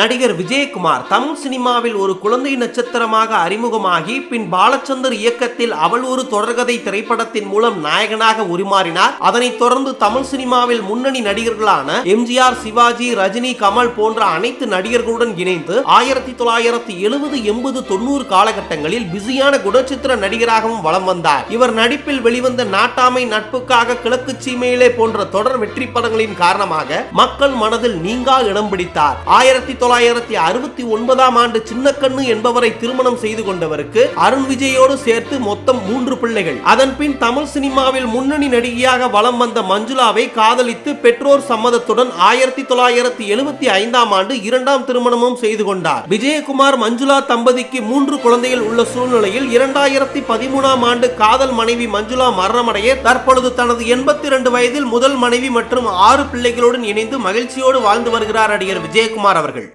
நடிகர் விஜயகுமார் தமிழ் சினிமாவில் ஒரு குழந்தை நட்சத்திரமாக அறிமுகமாகி பின் பாலச்சந்தர் இயக்கத்தில் அவள் ஒரு தொடர்கதை திரைப்படத்தின் மூலம் நாயகனாக உருமாறினார். அதனைத் தொடர்ந்து தமிழ் சினிமாவில் முன்னணி நடிகர்களான எம்ஜிஆர் சிவாஜி ரஜினி கமல் போன்ற அனைத்து நடிகர்களுடன் இணைந்து ஆயிரத்தி தொள்ளாயிரத்தி எழுபது எண்பது தொண்ணூறு காலகட்டங்களில் பிஸியான குணச்சித்திர நடிகராகவும் வலம் வந்தார். இவர் நடிப்பில் வெளிவந்த நாட்டாமை நட்புக்காக கிழக்கு சீமையிலே போன்ற தொடர் வெற்றி படங்களின் காரணமாக மக்கள் மனதில் நீங்கா இடம் பிடித்தார். ஆயிரத்தி தொள்ளாயிரத்தி அறுபத்தி ஒன்பதாம் ஆண்டு சின்னக்கண்ணு என்பவரை திருமணம் செய்து கொண்டவருக்கு அருண் விஜயோடு சேர்த்து மொத்தம் மூன்று பிள்ளைகள். அதன் பின் தமிழ் சினிமாவில் முன்னணி நடிகையாக வலம் வந்த மஞ்சுளாவை காதலித்து பெற்றோர் சம்மதத்துடன் ஆயிரத்தி தொள்ளாயிரத்தி எழுபத்தி ஐந்தாம் ஆண்டு இரண்டாம் திருமணமும் செய்து கொண்டார். விஜயகுமார் மஞ்சுளா தம்பதிக்கு மூன்று குழந்தைகள் உள்ள சூழ்நிலையில் இரண்டாயிரத்தி பதிமூணாம் ஆண்டு காதல் மனைவி மஞ்சுளா மரணமடைய தற்பொழுது தனது எண்பத்தி இரண்டு வயதில் முதல் மனைவி மற்றும் ஆறு பிள்ளைகளுடன் இணைந்து மகிழ்ச்சியோடு வாழ்ந்து வருகிறார் நடிகர் விஜயகுமார் அவர்கள்.